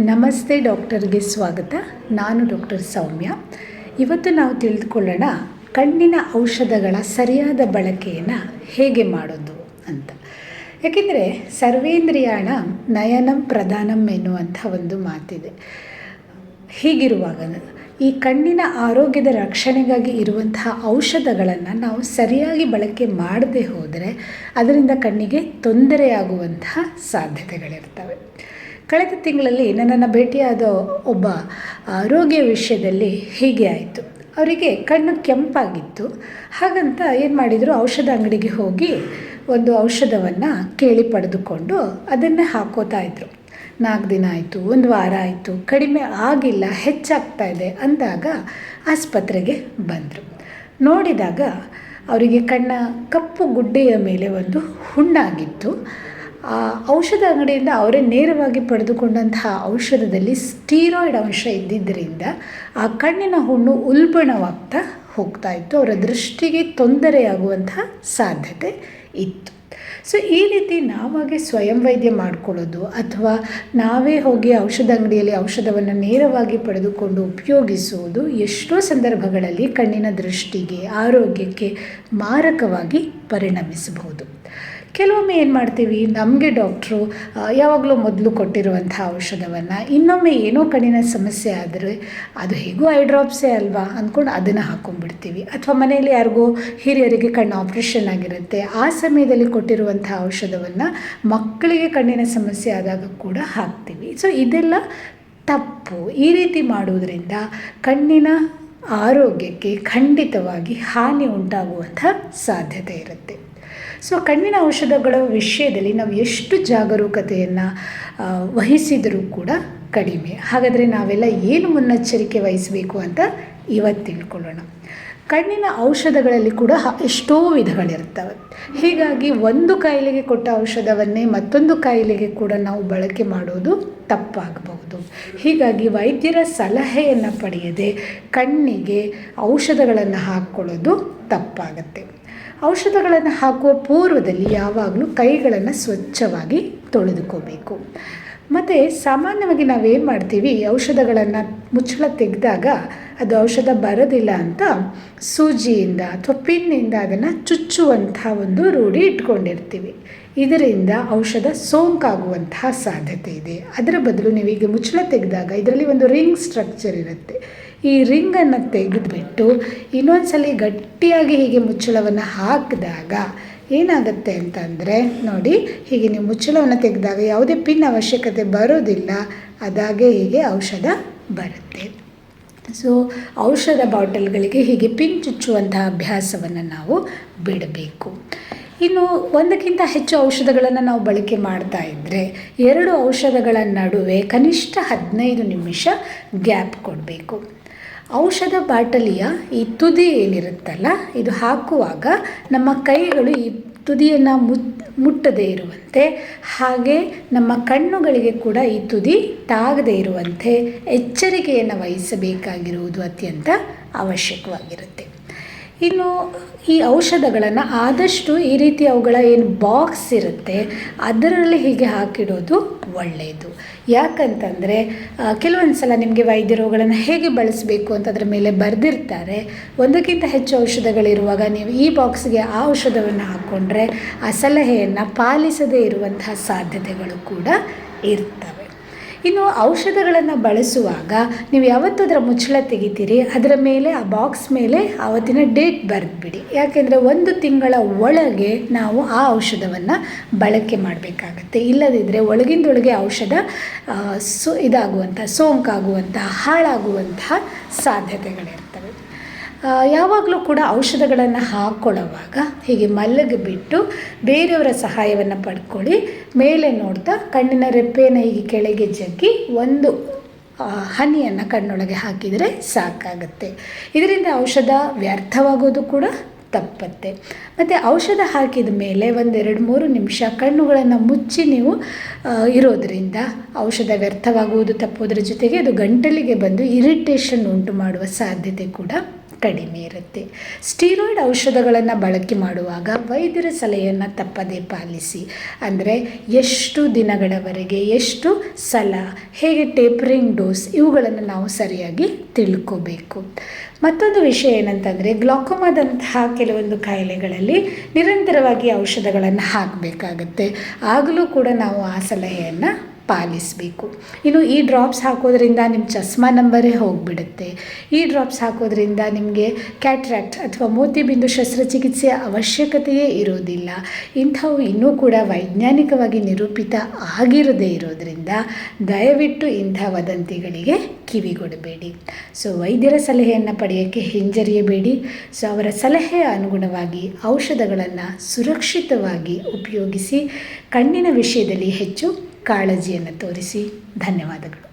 ನಮಸ್ತೆ ಡಾಕ್ಟರ್ಗೆ ಸ್ವಾಗತ. ನಾನು ಡಾಕ್ಟರ್ ಸೌಮ್ಯ. ಇವತ್ತು ನಾವು ತಿಳಿದುಕೊಳ್ಳೋಣ ಕಣ್ಣಿನ ಔಷಧಗಳ ಸರಿಯಾದ ಬಳಕೆಯನ್ನು ಹೇಗೆ ಮಾಡೋದು ಅಂತ. ಯಾಕೆಂದರೆ ಸರ್ವೇಂದ್ರಿಯಾಣ ನಯನಂ ಪ್ರಧಾನಂ ಎನ್ನುವಂಥ ಒಂದು ಮಾತಿದೆ. ಹೀಗಿರುವಾಗ ಈ ಕಣ್ಣಿನ ಆರೋಗ್ಯದ ರಕ್ಷಣೆಗಾಗಿ ಇರುವಂತಹ ಔಷಧಗಳನ್ನು ನಾವು ಸರಿಯಾಗಿ ಬಳಕೆ ಮಾಡದೆ ಹೋದರೆ ಅದರಿಂದ ಕಣ್ಣಿಗೆ ತೊಂದರೆಯಾಗುವಂತಹ ಸಾಧ್ಯತೆಗಳಿರ್ತವೆ. ಕಳೆದ ತಿಂಗಳಲ್ಲಿ ನನ್ನನ್ನು ಭೇಟಿಯಾದ ಒಬ್ಬ ಆರೋಗ್ಯ ವಿಷಯದಲ್ಲಿ ಹೀಗೆ ಆಯಿತು. ಅವರಿಗೆ ಕಣ್ಣು ಕೆಂಪಾಗಿತ್ತು. ಹಾಗಂತ ಏನು ಮಾಡಿದರು, ಔಷಧ ಅಂಗಡಿಗೆ ಹೋಗಿ ಒಂದು ಔಷಧವನ್ನು ಕೇಳಿ ಪಡೆದುಕೊಂಡು ಅದನ್ನೇ ಹಾಕೋತಾ ಇದ್ದರು ನಾಲ್ಕು ದಿನ ಆಯಿತು, ಒಂದು ವಾರ ಆಯಿತು, ಕಡಿಮೆ ಆಗಿಲ್ಲ, ಹೆಚ್ಚಾಗ್ತಾ ಇದೆ ಅಂದಾಗ ಆಸ್ಪತ್ರೆಗೆ ಬಂದರು. ನೋಡಿದಾಗ ಅವರಿಗೆ ಕಣ್ಣ, ಕಪ್ಪು ಗುಡ್ಡೆಯ ಮೇಲೆ ಒಂದು ಹುಣ್ಣಾಗಿತ್ತು. ಔಷಧ ಅಂಗಡಿಯಿಂದ ಅವರೇ ನೇರವಾಗಿ ಪಡೆದುಕೊಂಡಂತಹ ಔಷಧದಲ್ಲಿ ಸ್ಟೀರಾಯ್ಡ್ ಅಂಶ ಇದ್ದಿದ್ದರಿಂದ ಆ ಕಣ್ಣಿನ ಹುಣ್ಣು ಉಲ್ಬಣವಾಗ್ತಾ ಹೋಗ್ತಾ ಇತ್ತು. ಅವರ ದೃಷ್ಟಿಗೆ ತೊಂದರೆಯಾಗುವಂತಹ ಸಾಧ್ಯತೆ ಇತ್ತು. ಸೊ ಈ ರೀತಿ ನಾವಾಗೆ ಸ್ವಯಂ ವೈದ್ಯ ಮಾಡ್ಕೊಳ್ಳೋದು ಅಥವಾ ನಾವೇ ಹೋಗಿ ಔಷಧ ಅಂಗಡಿಯಲ್ಲಿ ಔಷಧವನ್ನು ನೇರವಾಗಿ ಪಡೆದುಕೊಂಡು ಉಪಯೋಗಿಸುವುದು ಎಷ್ಟೋ ಸಂದರ್ಭಗಳಲ್ಲಿ ಕಣ್ಣಿನ ದೃಷ್ಟಿಗೆ, ಆರೋಗ್ಯಕ್ಕೆ ಮಾರಕವಾಗಿ ಪರಿಣಮಿಸಬಹುದು. ಕೆಲವೊಮ್ಮೆ ಏನು ಮಾಡ್ತೀವಿ, ನಮಗೆ ಡಾಕ್ಟ್ರು ಯಾವಾಗಲೂ ಮೊದಲು ಕೊಟ್ಟಿರುವಂಥ ಔಷಧವನ್ನು, ಇನ್ನೊಮ್ಮೆ ಏನೋ ಕಣ್ಣಿನ ಸಮಸ್ಯೆ ಆದರೆ ಅದು ಹೇಗೂ ಐಡ್ರಾಪ್ಸೇ ಡ್ರಾಪ್ಸೇ ಅಲ್ವಾ ಅಂದ್ಕೊಂಡು ಅದನ್ನು ಹಾಕ್ಕೊಂಡ್ಬಿಡ್ತೀವಿ ಅಥವಾ ಮನೆಯಲ್ಲಿ ಯಾರಿಗೋ ಹಿರಿಯರಿಗೆ ಕಣ್ಣು ಆಪ್ರೇಷನ್ ಆಗಿರುತ್ತೆ, ಆ ಸಮಯದಲ್ಲಿ ಕೊಟ್ಟಿರುವಂಥ ಔಷಧವನ್ನು ಮಕ್ಕಳಿಗೆ ಕಣ್ಣಿನ ಸಮಸ್ಯೆ ಆದಾಗ ಕೂಡ ಹಾಕ್ತೀವಿ. ಸೊ ಇದೆಲ್ಲ ತಪ್ಪು. ಈ ರೀತಿ ಮಾಡುವುದರಿಂದ ಕಣ್ಣಿನ ಆರೋಗ್ಯಕ್ಕೆ ಖಂಡಿತವಾಗಿ ಹಾನಿ ಉಂಟಾಗುವಂಥ ಸಾಧ್ಯತೆ ಇರುತ್ತೆ. ಸೊ ಕಣ್ಣಿನ ಔಷಧಗಳ ವಿಷಯದಲ್ಲಿ ನಾವು ಎಷ್ಟು ಜಾಗರೂಕತೆಯನ್ನು ವಹಿಸಿದರೂ ಕೂಡ ಕಡಿಮೆ. ಹಾಗಾದರೆ ನಾವೆಲ್ಲ ಏನು ಮುನ್ನೆಚ್ಚರಿಕೆ ವಹಿಸಬೇಕು ಅಂತ ಇವತ್ತು ತಿಳ್ಕೊಳ್ಳೋಣ. ಕಣ್ಣಿನ ಔಷಧಗಳಲ್ಲಿ ಕೂಡ ಎಷ್ಟೋ ವಿಧಗಳಿರ್ತವೆ. ಹೀಗಾಗಿ ಒಂದು ಕಾಯಿಲೆಗೆ ಕೊಟ್ಟ ಔಷಧವನ್ನೇ ಮತ್ತೊಂದು ಕಾಯಿಲೆಗೆ ಕೂಡ ನಾವು ಬಳಕೆ ಮಾಡೋದು ತಪ್ಪಾಗಬಹುದು. ಹೀಗಾಗಿ ವೈದ್ಯರ ಸಲಹೆಯನ್ನು ಪಡೆಯದೆ ಕಣ್ಣಿಗೆ ಔಷಧಗಳನ್ನು ಹಾಕ್ಕೊಳ್ಳೋದು ತಪ್ಪಾಗತ್ತೆ. ಔಷಧಗಳನ್ನು ಹಾಕುವ ಪೂರ್ವದಲ್ಲಿ ಯಾವಾಗಲೂ ಕೈಗಳನ್ನು ಸ್ವಚ್ಛವಾಗಿ ತೊಳೆದುಕೋಬೇಕು. ಮತ್ತು ಸಾಮಾನ್ಯವಾಗಿ ನಾವೇನು ಮಾಡ್ತೀವಿ, ಔಷಧಗಳನ್ನು ಮುಚ್ಚಳ ತೆಗೆದಾಗ ಅದು ಔಷಧ ಬರೋದಿಲ್ಲ ಅಂತ ಸೂಜಿಯಿಂದ ಅಥವಾ ಪಿನ್ನಿಂದ ಅದನ್ನು ಚುಚ್ಚುವಂಥ ಒಂದು ರೂಢಿ ಇಟ್ಕೊಂಡಿರ್ತೀವಿ. ಇದರಿಂದ ಔಷಧ ಸೋಂಕಾಗುವಂತಹ ಸಾಧ್ಯತೆ ಇದೆ. ಅದರ ಬದಲು ನೀವೀಗ ಮುಚ್ಚಳ ತೆಗೆದಾಗ ಇದರಲ್ಲಿ ಒಂದು ರಿಂಗ್ ಸ್ಟ್ರಕ್ಚರ್ ಇರುತ್ತೆ. ಈ ರಿಂಗನ್ನು ತೆಗೆದುಬಿಟ್ಟು ಇನ್ನೊಂದು ಸಲ ಗಟ್ಟಿಯಾಗಿ ಹೀಗೆ ಮುಚ್ಚಳವನ್ನು ಹಾಕಿದಾಗ ಏನಾಗುತ್ತೆ ಅಂತಂದರೆ, ನೋಡಿ, ಹೀಗೆ ನೀವು ಮುಚ್ಚಳವನ್ನು ತೆಗೆದಾಗ ಯಾವುದೇ ಪಿನ್ ಅವಶ್ಯಕತೆ ಬರೋದಿಲ್ಲ, ಅದಾಗೆ ಹೀಗೆ ಔಷಧ ಬರುತ್ತೆ. ಸೊ ಔಷಧ ಬಾಟಲ್ಗಳಿಗೆ ಹೀಗೆ ಪಿನ್ ಚುಚ್ಚುವಂತಹ ಅಭ್ಯಾಸವನ್ನು ನಾವು ಬಿಡಬೇಕು. ಇನ್ನು ಒಂದಕ್ಕಿಂತ ಹೆಚ್ಚು ಔಷಧಗಳನ್ನು ನಾವು ಬಳಕೆ ಮಾಡ್ತಾ ಇದ್ದರೆ ಎರಡು ಔಷಧಗಳ ನಡುವೆ ಕನಿಷ್ಠ ಹದಿನೈದು ನಿಮಿಷ ಗ್ಯಾಪ್ ಕೊಡಬೇಕು. ಔಷಧ ಬಾಟಲಿಯ ಈ ತುದಿ ಏನಿರುತ್ತಲ್ಲ, ಇದು ಹಾಕುವಾಗ ನಮ್ಮ ಕೈಗಳು ಈ ತುದಿಯನ್ನು ಮುಟ್ಟದೇ ಇರುವಂತೆ, ಹಾಗೆ ನಮ್ಮ ಕಣ್ಣುಗಳಿಗೆ ಕೂಡ ಈ ತುದಿ ತಾಗದೇ ಇರುವಂತೆ ಎಚ್ಚರಿಕೆಯನ್ನು ವಹಿಸಬೇಕಾಗಿರುವುದು ಅತ್ಯಂತ ಅವಶ್ಯಕವಾಗಿರುತ್ತೆ. ಇನ್ನು ಈ ಔಷಧಗಳನ್ನು ಆದಷ್ಟು ಈ ರೀತಿ ಅವುಗಳ ಏನು ಬಾಕ್ಸ್ ಇರುತ್ತೆ, ಅದರಲ್ಲಿ ಹೀಗೆ ಹಾಕಿಡೋದು ಒಳ್ಳೆಯದು ಯಾಕಂತಂದರೆ ಕೆಲವೊಂದು ಸಲ ನಿಮಗೆ ವೈದ್ಯರುಗಳನ್ನು ಹೇಗೆ ಬಳಸಬೇಕು ಅಂತ ಅದರ ಮೇಲೆ ಬರೆದಿರ್ತಾರೆ. ಒಂದಕ್ಕಿಂತ ಹೆಚ್ಚು ಔಷಧಗಳಿರುವಾಗ ನೀವು ಈ ಬಾಕ್ಸ್ಗೆ ಆ ಔಷಧವನ್ನು ಹಾಕ್ಕೊಂಡ್ರೆ ಆ ಸಲಹೆಯನ್ನು ಪಾಲಿಸದೇ ಇರುವಂತಹ ಸಾಧ್ಯತೆಗಳು ಕೂಡ ಇರ್ತವೆ. ಇನ್ನು ಔಷಧಗಳನ್ನು ಬಳಸುವಾಗ ನೀವು ಯಾವತ್ತೂ ಅದರ ಮುಚ್ಚಳ ತೆಗಿತೀರಿ, ಅದರ ಮೇಲೆ, ಆ ಬಾಕ್ಸ್ ಮೇಲೆ ಆವತ್ತಿನ ಡೇಟ್ ಬರೆದ್ಬಿಡಿ. ಯಾಕೆಂದರೆ ಒಂದು ತಿಂಗಳ ಒಳಗೆ ನಾವು ಆ ಔಷಧವನ್ನು ಬಳಕೆ ಮಾಡಬೇಕಾಗತ್ತೆ. ಇಲ್ಲದಿದ್ದರೆ ಒಳಗಿಂದೊಳಗೆ ಔಷಧ ಸೊ ಇದಾಗುವಂಥ ಸೋಂಕಾಗುವಂತಹ, ಹಾಳಾಗುವಂತಹ ಸಾಧ್ಯತೆಗಳಿರ್ತವೆ. ಯಾವಾಗಲೂ ಕೂಡ ಔಷಧಗಳನ್ನು ಹಾಕ್ಕೊಳ್ಳೋವಾಗ ಹೀಗೆ ಮಲ್ಲಗೆ ಬಿಟ್ಟು ಬೇರೆಯವರ ಸಹಾಯವನ್ನು ಪಡ್ಕೊಳ್ಳಿ. ಮೇಲೆ ನೋಡ್ತಾ ಕಣ್ಣಿನ ರೆಪ್ಪೆಯನ್ನು ಹೀಗೆ ಕೆಳಗೆ ಜಗ್ಗಿ ಒಂದು ಹನಿಯನ್ನು ಕಣ್ಣೊಳಗೆ ಹಾಕಿದರೆ ಸಾಕಾಗುತ್ತೆ. ಇದರಿಂದ ಔಷಧ ವ್ಯರ್ಥವಾಗೋದು ಕೂಡ ತಪ್ಪತ್ತೆ. ಮತ್ತು ಔಷಧ ಹಾಕಿದ ಮೇಲೆ ಒಂದೆರಡು, ಮೂರು ನಿಮಿಷ ಕಣ್ಣುಗಳನ್ನು ಮುಚ್ಚಿ ನೀವು ಇರೋದರಿಂದ ಔಷಧ ವ್ಯರ್ಥವಾಗುವುದು ತಪ್ಪೋದ್ರ ಜೊತೆಗೆ ಅದು ಗಂಟಲಿಗೆ ಬಂದು ಇರಿಟೇಷನ್ ಉಂಟು ಮಾಡುವ ಸಾಧ್ಯತೆ ಕೂಡ ಕಡಿಮೆ ಇರುತ್ತೆ. ಸ್ಟೀರಾಯ್ಡ್ ಔಷಧಗಳನ್ನು ಬಳಕೆ ಮಾಡುವಾಗ ವೈದ್ಯರ ಸಲಹೆಯನ್ನು ತಪ್ಪದೇ ಪಾಲಿಸಿ. ಅಂದರೆ ಎಷ್ಟು ದಿನಗಳವರೆಗೆ, ಎಷ್ಟು ಸಲ, ಹೇಗೆ ಟೇಪರಿಂಗ್ ಡೋಸ್ ಇವುಗಳನ್ನು ನಾವು ಸರಿಯಾಗಿ ತಿಳ್ಕೋಬೇಕು. ಮತ್ತೊಂದು ವಿಷಯ ಏನಂತಂದರೆ ಗ್ಲಾಕೋಮಾದಂತಹ ಕೆಲವೊಂದು ಕಾಯಿಲೆಗಳಲ್ಲಿ ನಿರಂತರವಾಗಿ ಔಷಧಗಳನ್ನು ಹಾಕಬೇಕಾಗತ್ತೆ. ಆಗಲೂ ಕೂಡ ನಾವು ಆ ಸಲಹೆಯನ್ನು ಪಾಲಿಸಬೇಕು. ಇನ್ನು ಈ ಡ್ರಾಪ್ಸ್ ಹಾಕೋದ್ರಿಂದ ನಿಮ್ಮ ಚಸ್ಮಾ ನಂಬರೇ ಹೋಗಿಬಿಡುತ್ತೆ. ಈ ಡ್ರಾಪ್ಸ್ ಹಾಕೋದ್ರಿಂದ ನಿಮಗೆ ಕ್ಯಾಟ್ರಾಕ್ಟ್ ಅಥವಾ ಮೋತಿಬಿಂದು ಶಸ್ತ್ರಚಿಕಿತ್ಸೆಯ ಅವಶ್ಯಕತೆಯೇ ಇರೋದಿಲ್ಲ. ಇಂಥವು ಇನ್ನೂ ಕೂಡ ವೈಜ್ಞಾನಿಕವಾಗಿ ನಿರೂಪಿತ ಆಗಿರದೇ ಇರೋದ್ರಿಂದ ದಯವಿಟ್ಟು ಇಂಥ ವದಂತಿಗಳಿಗೆ ಕಿವಿಗೊಡಬೇಡಿ ಸೊ ವೈದ್ಯರ ಸಲಹೆಯನ್ನು ಪಡೆಯೋಕ್ಕೆ ಹಿಂಜರಿಯಬೇಡಿ. ಸೊ ಅವರ ಸಲಹೆಯ ಅನುಗುಣವಾಗಿ ಔಷಧಗಳನ್ನು ಸುರಕ್ಷಿತವಾಗಿ ಉಪಯೋಗಿಸಿ ಕಣ್ಣಿನ ವಿಷಯದಲ್ಲಿ ಹೆಚ್ಚು ಕಾಳಜಿಯನ್ನು ತೋರಿಸಿ ಧನ್ಯವಾದಗಳು.